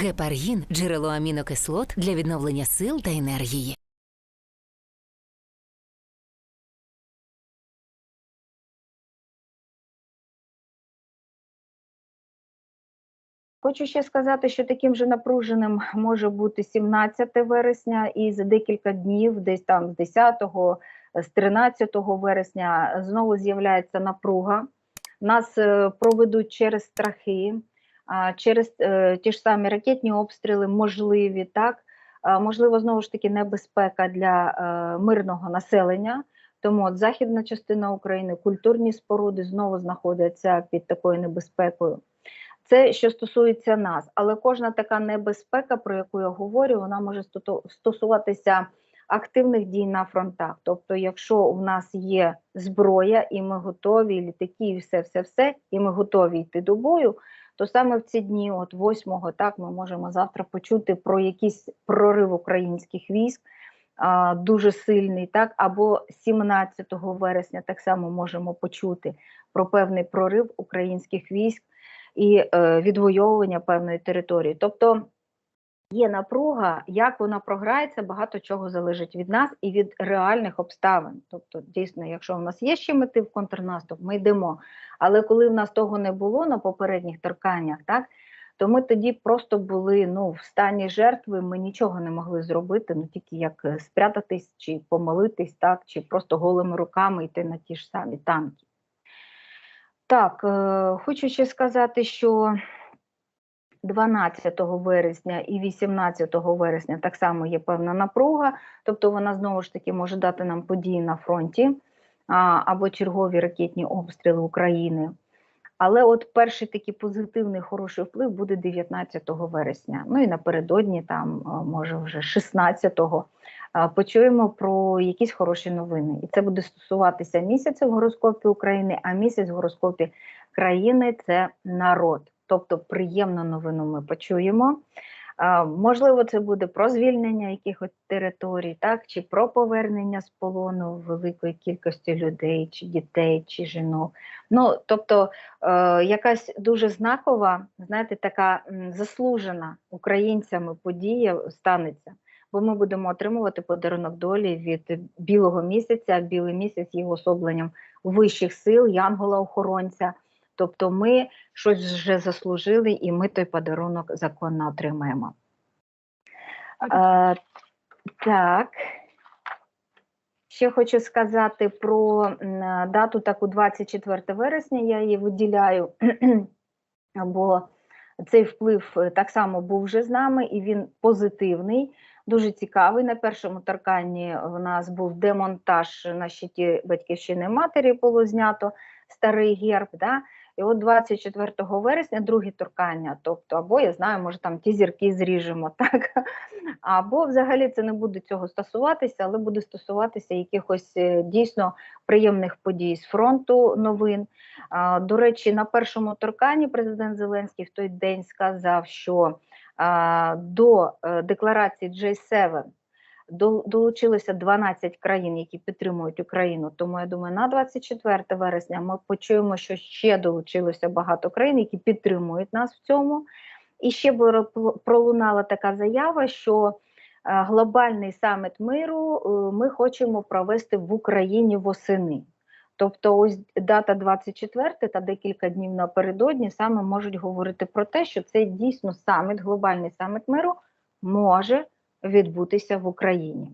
Гепаргін джерело амінокислот для відновлення сил та енергії. Хочу ще сказати, що таким же напруженим може бути 17 вересня, і за декілька днів, десь там з 10-го, з 13 вересня, знову з'являється напруга. Нас е, проведуть через страхи, через е, ті ж самі ракетні обстріли, можливі, так можливо, знову ж таки, небезпека для е, мирного населення. Тому от західна частина України, культурні споруди знову знаходяться під такою небезпекою. Це що стосується нас, але кожна така небезпека, про яку я говорю, вона може стосуватися активних дій на фронтах. Тобто, якщо у нас є зброя, і ми готові, літаки, і все, все, все, і ми готові йти до бою, то саме в ці дні, от 8-го, так, ми можемо завтра почути про якийсь прорив українських військ. Дуже сильний, так або 17 вересня так само можемо почути про певний прорив українських військ і е, відвоювання певної території. Тобто є напруга, як вона програється, багато чого залежить від нас і від реальних обставин. Тобто, дійсно, якщо в нас є ще мети в контрнаступ, ми йдемо. Але коли в нас того не було на попередніх торканнях, так то ми тоді просто були ну, в стані жертви, ми нічого не могли зробити, ну тільки як е, спрятатись чи помолитись, так, чи просто голими руками йти на ті ж самі танки. Так, е, хочу ще сказати, що 12 вересня і 18 вересня так само є певна напруга, тобто вона знову ж таки може дати нам події на фронті або чергові ракетні обстріли України. Але от перший такий позитивний хороший вплив буде 19 вересня. Ну і напередодні, там, може, вже 16-го, почуємо про якісь хороші новини. І це буде стосуватися місяця в гороскопі України, а місяць в гороскопі країни це народ. Тобто приємну новину ми почуємо. Можливо, це буде про звільнення якихось територій, так, чи про повернення з полону великої кількості людей, чи дітей, чи жінок. Ну, тобто, е, якась дуже знакова, знаєте, така заслужена українцями подія станеться. Бо ми будемо отримувати подарунок долі від білого місяця, білий місяць є особленням вищих сил, янгола-охоронця. Тобто ми щось вже заслужили, і ми той подарунок законно отримаємо. Е, так. Ще хочу сказати про дату таку 24 вересня, я її виділяю, бо цей вплив е, так само був вже з нами, і він позитивний, дуже цікавий. На першому торканні в нас був демонтаж на щиті батьківщини матері, було знято старий герб. Да? І от 24 вересня друге торкання, тобто, або я знаю, може там ті зірки зріжемо, так? Або взагалі це не буде цього стосуватися, але буде стосуватися якихось е, дійсно приємних подій з фронту новин. До речі, на першому торканні президент Зеленський в той день сказав, що до е, декларації J7 до- долучилося 12 країн, які підтримують Україну. Тому я думаю, на 24 вересня ми почуємо, що ще долучилося багато країн, які підтримують нас в цьому. І ще пролунала така заява, що е, глобальний саміт миру е, ми хочемо провести в Україні восени. Тобто, ось дата 24 та декілька днів напередодні саме можуть говорити про те, що цей дійсно саміт, глобальний саміт миру може відбутися в Україні.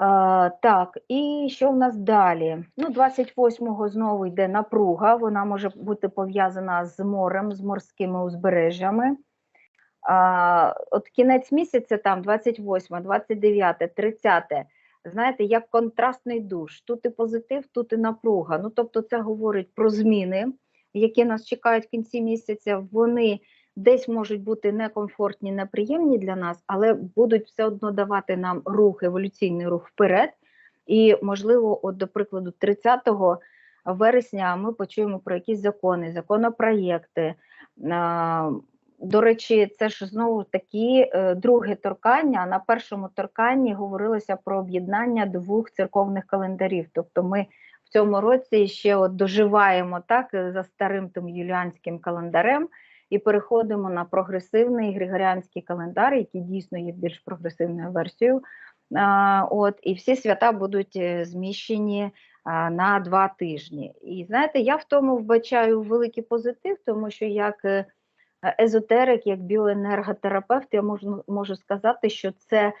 Е, так, і що в нас далі? Ну, 28-го знову йде напруга, вона може бути пов'язана з морем, з морськими узбережжями. А, от кінець місяця, там 28, 29, 30, знаєте, як контрастний душ. Тут і позитив, тут і напруга. Ну, тобто, це говорить про зміни, які нас чекають в кінці місяця. Вони десь можуть бути некомфортні, неприємні для нас, але будуть все одно давати нам рух, еволюційний рух вперед. І, можливо, от, до прикладу, 30 вересня ми почуємо про якісь закони, законопроєкти. До речі, це ж знову такі е, друге торкання. На першому торканні говорилося про об'єднання двох церковних календарів. Тобто ми в цьому році ще от доживаємо так за старим тим юліанським календарем. І переходимо на прогресивний григоріанський календар, який дійсно є більш прогресивною версією. От і всі свята будуть е, зміщені на два тижні. І знаєте, я в тому вбачаю великий позитив, тому що як е, езотерик, як біоенерготерапевт, я можу, можу сказати, що це е,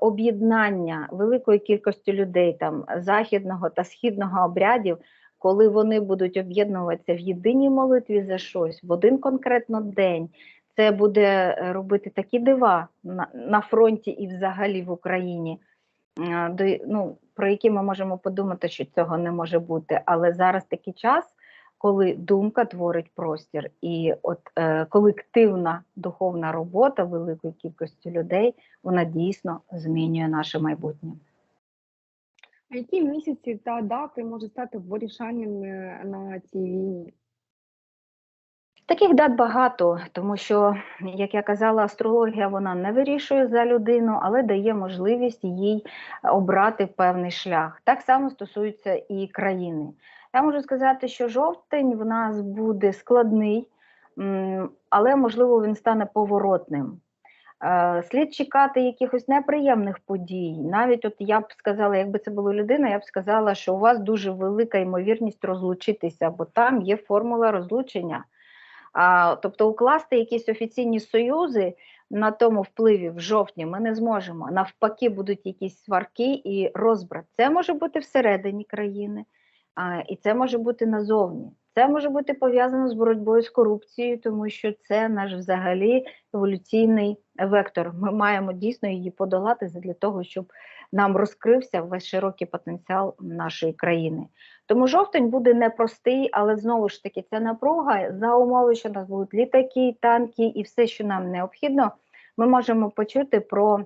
об'єднання великої кількості людей там західного та східного обрядів, коли вони будуть об'єднуватися в єдиній молитві за щось в один конкретно день. Це буде е, робити такі дива на, на фронті і взагалі в Україні, е, до, ну, про які ми можемо подумати, що цього не може бути. Але зараз такий час, коли думка творить простір, і от е, колективна духовна робота великої кількості людей, вона дійсно змінює наше майбутнє. А які місяці та дати можуть стати вирішальними на цій війні? Таких дат багато, тому що, як я казала, астрологія вона не вирішує за людину, але дає можливість їй обрати певний шлях. Так само стосується і країни. Я можу сказати, що жовтень в нас буде складний, але можливо він стане поворотним. Е, Слід чекати якихось неприємних подій. Навіть от я б сказала, якби це була людина, я б сказала, що у вас дуже велика ймовірність розлучитися, бо там є формула розлучення. А, тобто укласти якісь офіційні союзи на тому впливі в жовтні ми не зможемо. Навпаки, будуть якісь сварки і розбрат. Це може бути всередині країни, і це може бути назовні. Це може бути пов'язано з боротьбою з корупцією, тому що це наш взагалі еволюційний вектор. Ми маємо дійсно її подолати для того, щоб нам розкрився весь широкий потенціал нашої країни. Тому жовтень буде непростий, але знову ж таки ця напруга за умови, що у нас будуть літаки, танки і все, що нам необхідно, ми можемо почути про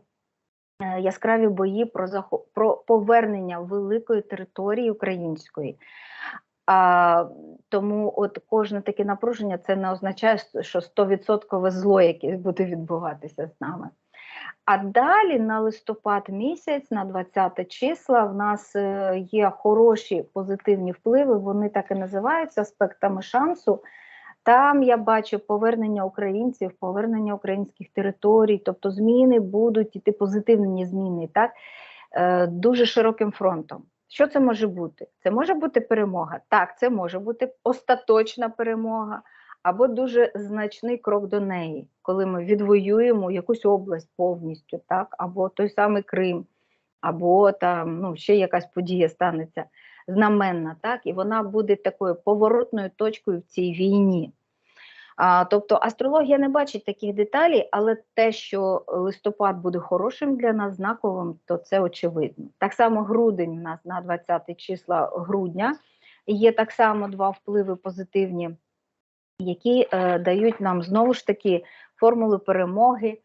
яскраві бої, про захо- про повернення великої території української. А, тому от кожне таке напруження це не означає, що 100% зло якесь буде відбуватися з нами. А далі на листопад місяць, на 20 числа, в нас е, є хороші позитивні впливи, вони так і називаються аспектами шансу. Там я бачу повернення українців, повернення українських територій, тобто зміни будуть іти позитивні зміни, так е, дуже широким фронтом. Що це може бути? Це може бути перемога. Так, це може бути остаточна перемога або дуже значний крок до неї, коли ми відвоюємо якусь область повністю, так, або той самий Крим, або там ну, ще якась подія станеться знаменна, так, і вона буде такою поворотною точкою в цій війні. А, тобто астрологія не бачить таких деталей, але те, що листопад буде хорошим для нас, знаковим, то це очевидно. Так само грудень у нас на 20 числа грудня є так само два впливи позитивні, які е, дають нам знову ж таки формули перемоги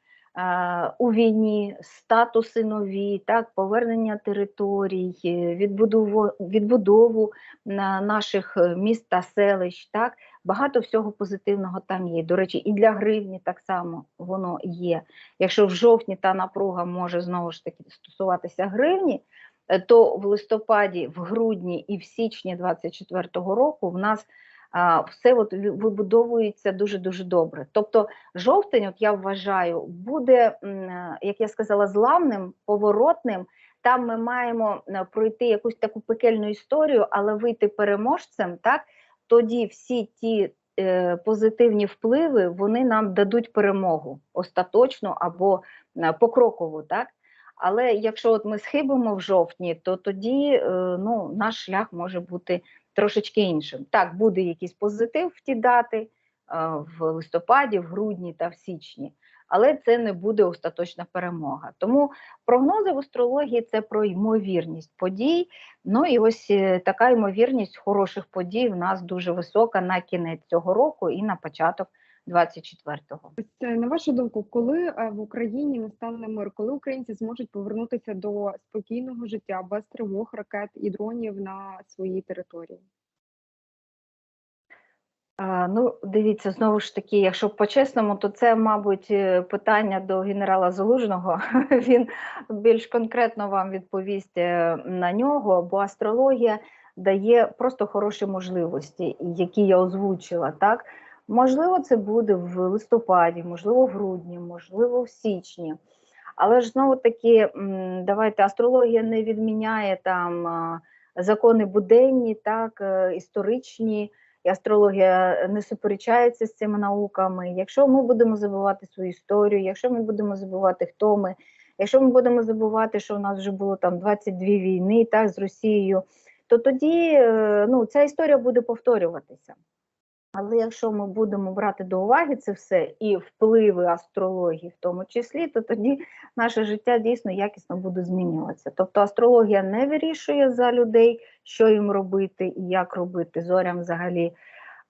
у війні, статуси нові, так, повернення територій, е, відбудову, відбудову наших е, міст та селищ. Так, багато всього позитивного там є. До речі, і для гривні так само воно є. Якщо в жовтні та напруга може знову ж таки стосуватися гривні, е, то в листопаді, в грудні і в січні 24-го року в нас все от вибудовується дуже дуже добре. Тобто, жовтень, от я вважаю, буде, е, як я сказала, зламним, поворотним. Там ми маємо е, пройти якусь таку пекельну історію, але вийти переможцем, так тоді всі ті е, позитивні впливи вони нам дадуть перемогу остаточно або е, покроково, так. Але якщо от ми схибимо в жовтні, то тоді е, ну, наш шлях може бути трошечки іншим. Так, буде якийсь позитив в ті дати е, в листопаді, в грудні та в січні, але це не буде остаточна перемога. Тому прогнози в астрології це про ймовірність подій. Ну і ось е, така ймовірність хороших подій в нас дуже висока на кінець цього року і на початок 24-го. Ось е, на вашу думку, коли е, в Україні настане мир, коли українці зможуть повернутися до спокійного життя без тривог, ракет і дронів на своїй території? Ну, дивіться, знову ж таки, якщо по-чесному, то це, мабуть, е, питання до генерала Залужного. Він більш конкретно вам відповість е, на нього, бо астрологія дає просто хороші можливості, які я озвучила. Так? Можливо, це буде в листопаді, можливо, в грудні, можливо, в січні. Але ж знову таки, давайте астрологія не відміняє там закони буденні, так, е, історичні, астрологія не суперечається з цими науками. Якщо ми будемо забувати свою історію, якщо ми будемо забувати, хто ми, якщо ми будемо забувати, що у нас вже було там 22 війни так, з Росією, то тоді е, ну, ця історія буде повторюватися. Але якщо ми будемо брати до уваги це все і впливи астрології в тому числі, то тоді наше життя дійсно якісно буде змінюватися. Тобто астрологія не вирішує за людей, що їм робити і як робити. Зорям взагалі,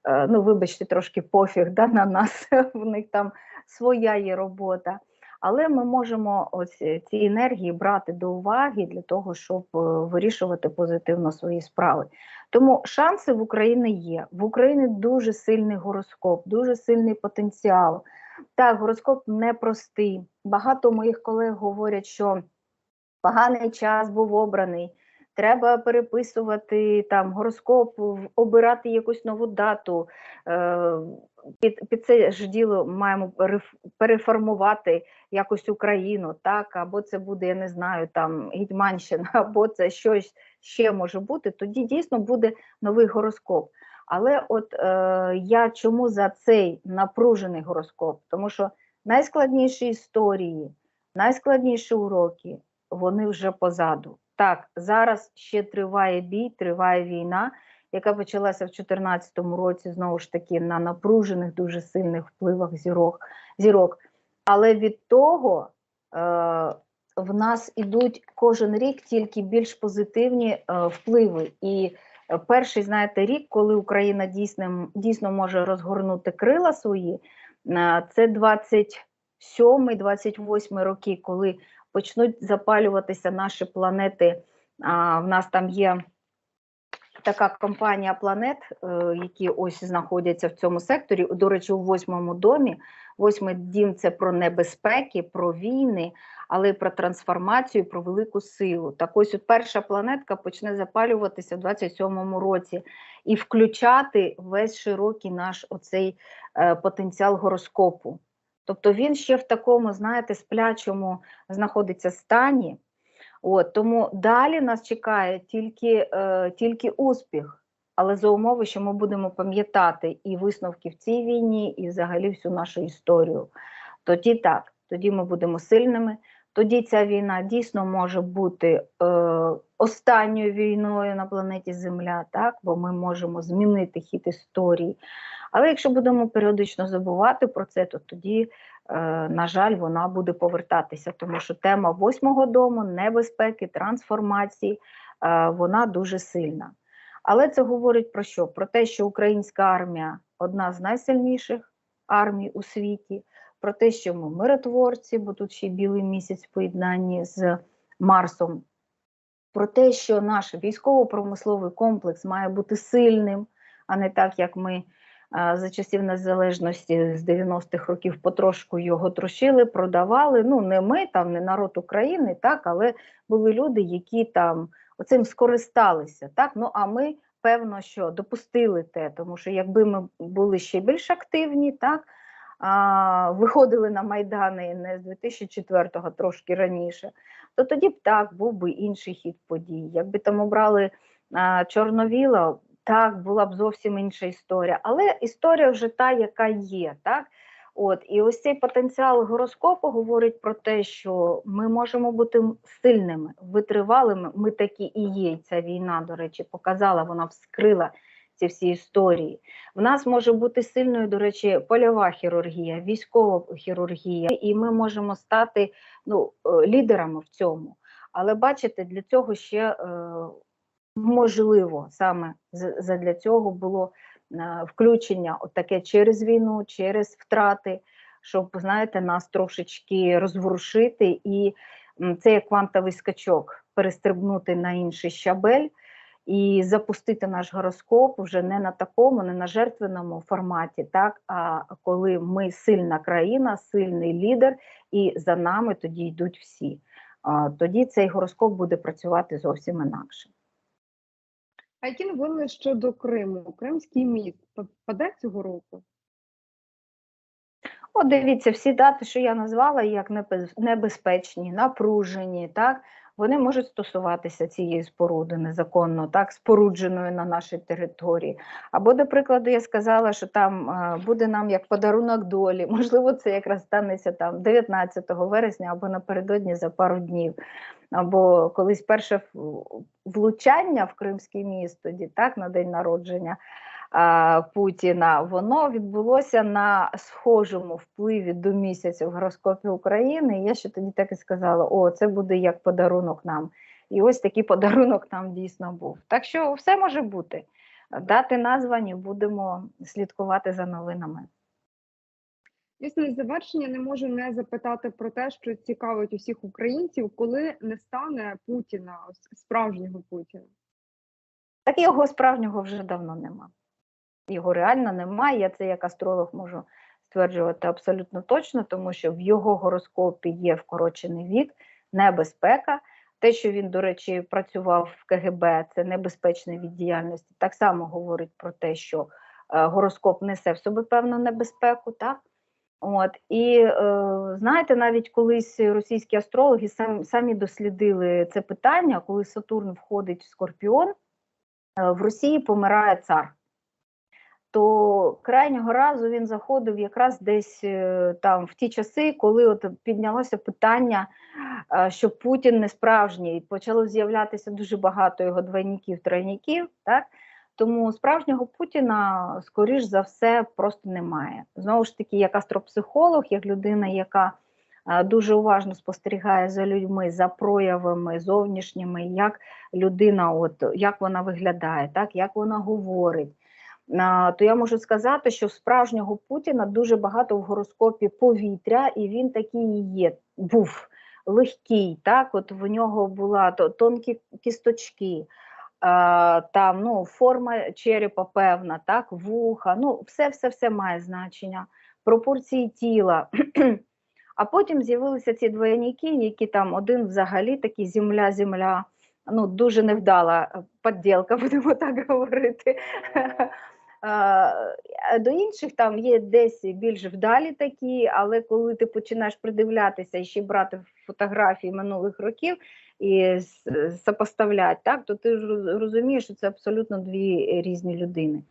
е, ну вибачте, трошки пофіг да, на нас, в них там своя є робота. Але ми можемо ось е, ці енергії брати до уваги для того, щоб е, вирішувати позитивно свої справи. Тому шанси в Україні є. В Україні дуже сильний гороскоп, дуже сильний потенціал. Так, гороскоп непростий. Багато моїх колег говорять, що поганий час був обраний. Треба переписувати там гороскоп, обирати якусь нову дату. Під, під це ж діло маємо переформувати якось Україну, так, або це буде, я не знаю, там Гетьманщина, або це щось ще може бути, тоді дійсно буде новий гороскоп. Але от е, я чому за цей напружений гороскоп? Тому що найскладніші історії, найскладніші уроки, вони вже позаду. Так, зараз ще триває бій, триває війна, яка почалася в 2014 році, знову ж таки, на напружених, дуже сильних впливах зірок. зірок. Але від того е, в нас ідуть кожен рік тільки більш позитивні е, впливи. І е, перший, знаєте, рік, коли Україна дійсно, дійсно може розгорнути крила свої, е, це 27-28 роки, коли почнуть запалюватися наші планети. А, в нас там є така компанія планет, е, які ось знаходяться в цьому секторі. До речі, у восьмому домі. Восьмий дім це про небезпеки, про війни, але й про трансформацію, про велику силу. Так ось от перша планетка почне запалюватися в 27-му році і включати весь широкий наш оцей е, потенціал гороскопу. Тобто він ще в такому, знаєте, сплячому знаходиться стані. От, тому далі нас чекає тільки, е, тільки успіх, але за умови, що ми будемо пам'ятати і висновки в цій війні, і взагалі всю нашу історію. Тоді так, тоді ми будемо сильними. Тоді ця війна дійсно може бути е, останньою війною на планеті Земля, так? бо ми можемо змінити хід історії. Але якщо будемо періодично забувати про це, то тоді е, на жаль, вона буде повертатися, тому що тема восьмого дому, небезпеки, трансформації, е, вона дуже сильна. Але це говорить про що? Про те, що українська армія одна з найсильніших армій у світі, про те, що ми миротворці, бо тут ще білий місяць в поєднанні з Марсом, про те, що наш військово-промисловий комплекс має бути сильним, а не так, як ми за часів незалежності з 90-х років потрошку його трощили, продавали. Ну, не ми, там, не народ України, так, але були люди, які там оцим скористалися. Так? Ну, а ми, певно, що допустили те, тому що якби ми були ще більш активні, так, а, виходили на Майдани не з 2004-го, трошки раніше, то тоді б так був би інший хід подій. Якби там обрали а, Чорновіла, так, була б зовсім інша історія. Але історія вже та, яка є. так. От, і ось цей потенціал гороскопу говорить про те, що ми можемо бути сильними, витривалими. Ми такі і є. Ця війна, до речі, показала, вона вскрила ці всі історії. В нас може бути сильною, до речі, польова хірургія, військова хірургія, і ми можемо стати ну, е, лідерами в цьому. Але бачите, для цього ще е, можливо саме задля цього було е, включення таке через війну, через втрати, щоб знаєте, нас трошечки розворушити, і це як квантовий скачок, перестрибнути на інший щабель і запустити наш гороскоп вже не на такому, не на жертвеному форматі, так а коли ми сильна країна, сильний лідер, і за нами тоді йдуть всі. Тоді цей гороскоп буде працювати зовсім інакше. А які новини щодо Криму? Кримський міст паде цього року? О, дивіться, всі дати, що я назвала, як небезпечні, напружені, так вони можуть стосуватися цієї споруди незаконно, так, спорудженої на нашій території. Або, до прикладу, я сказала, що там е, буде нам як подарунок долі. Можливо, це якраз станеться там 19 вересня або напередодні за пару днів. Або колись перше влучання в Кримський міст, тоді так, на день народження Путіна, воно відбулося на схожому впливі до місяця в гороскопі України. І я ще тоді так і сказала: о, це буде як подарунок нам. І ось такий подарунок нам дійсно був. Так що все може бути. Дати названі, будемо слідкувати за новинами. Звісно, на завершення не можу не запитати про те, що цікавить усіх українців, коли не стане Путіна, справжнього Путіна. Так його справжнього вже давно нема. Його реально немає. Я це як астролог можу стверджувати абсолютно точно, тому що в його гороскопі є вкорочений вік, небезпека. Те, що він, до речі, працював в КГБ, це небезпечний від діяльності, так само говорить про те, що е, гороскоп несе в собі певну небезпеку. Так? От, і е, знаєте, навіть колись російські астрологи сам, самі дослідили це питання, коли Сатурн входить в Скорпіон, е, в Росії помирає цар. То крайнього разу він заходив якраз десь е, там в ті часи, коли от піднялося питання, е, що Путін не справжній, почало з'являтися дуже багато його двойників, тройників. Так? Тому справжнього Путіна, скоріш за все, просто немає. Знову ж таки, як астропсихолог, як людина, яка е, дуже уважно спостерігає за людьми, за проявами зовнішніми, як людина, от як вона виглядає, так як вона говорить. То я можу сказати, що справжнього Путіна дуже багато в гороскопі повітря, і він такий є, був легкий. Так, от в нього була то- тонкі кісточки, там ну, форма черепа певна, так, вуха, ну все, все, все має значення, пропорції тіла. А потім з'явилися ці двойники, які там один взагалі такий земля-земля, ну дуже невдала е, подділка, будемо так говорити. А, До інших там є десь більш вдалі такі, але коли ти починаєш придивлятися і ще брати фотографії минулих років і с- сопоставляти, так, то ти розумієш, що це абсолютно дві різні людини.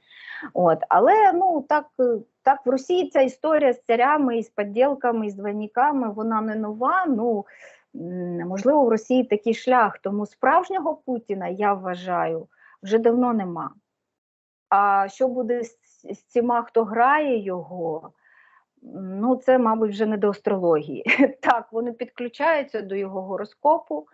От. Але ну, так, е, так в Росії ця історія з царями і з подділками, і з двойниками, вона не нова. Ну, можливо, в Росії такий шлях, тому справжнього Путіна, я вважаю, вже давно нема. А що буде з, з цими, хто грає його? Ну, це, мабуть, вже не до астрології. Так, вони підключаються до його гороскопу,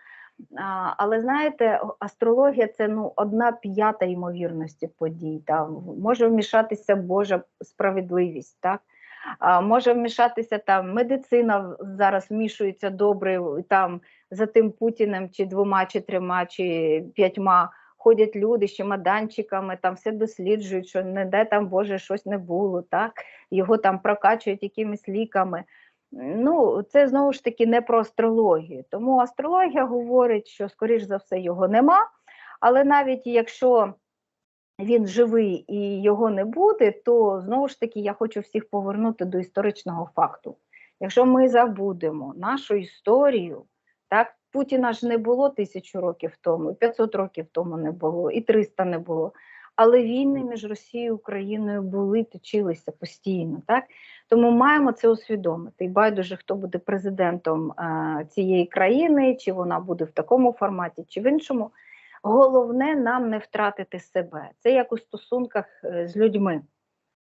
але знаєте, астрологія це ну, одна п'ята ймовірності подій. Там може вмішатися Божа справедливість, так? А, може вмішатися там медицина зараз вмішується добре там за тим Путіним, чи двома, чи трьома, чи п'ятьма ходять люди з чемоданчиками, там все досліджують, що не дай там Боже щось не було, так? його там прокачують якимись ліками. Ну, це знову ж таки не про астрологію. Тому астрологія говорить, що, скоріш за все, його нема. Але навіть якщо він живий і його не буде, то знову ж таки я хочу всіх повернути до історичного факту. Якщо ми забудемо нашу історію, так, Путіна ж не було тисячу років тому, і 500 років тому не було, і 300 не було. Але війни між Росією і Україною були, точилися постійно. Так? Тому маємо це усвідомити. І байдуже, хто буде президентом е, цієї країни, чи вона буде в такому форматі, чи в іншому. Головне нам не втратити себе. Це як у стосунках е, з людьми,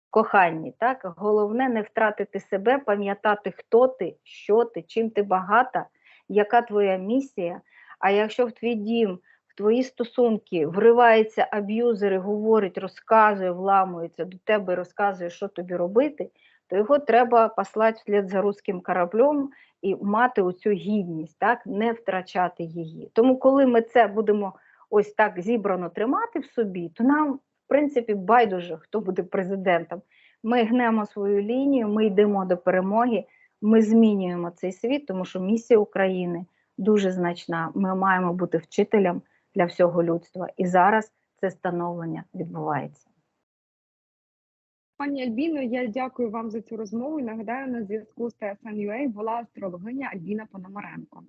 коханні. Так? Головне не втратити себе, пам'ятати, хто ти, що ти, чим ти багата, яка твоя місія. А якщо в твій дім, в твої стосунки вривається аб'юзер і говорить, розказує, вламується до тебе, розказує, що тобі робити, то його треба послати вслід за руським кораблем і мати оцю гідність, так, не втрачати її. Тому, коли ми це будемо ось так зібрано тримати в собі, то нам, в принципі, байдуже, хто буде президентом. Ми гнемо свою лінію, ми йдемо до перемоги, ми змінюємо цей світ, тому що місія України дуже значна. Ми маємо бути вчителем для всього людства. І зараз це становлення відбувається. Пані Альбіно, я дякую вам за цю розмову. Нагадаю, на зв'язку з ТСН.UA була астрологиня Альбіна Пономаренко.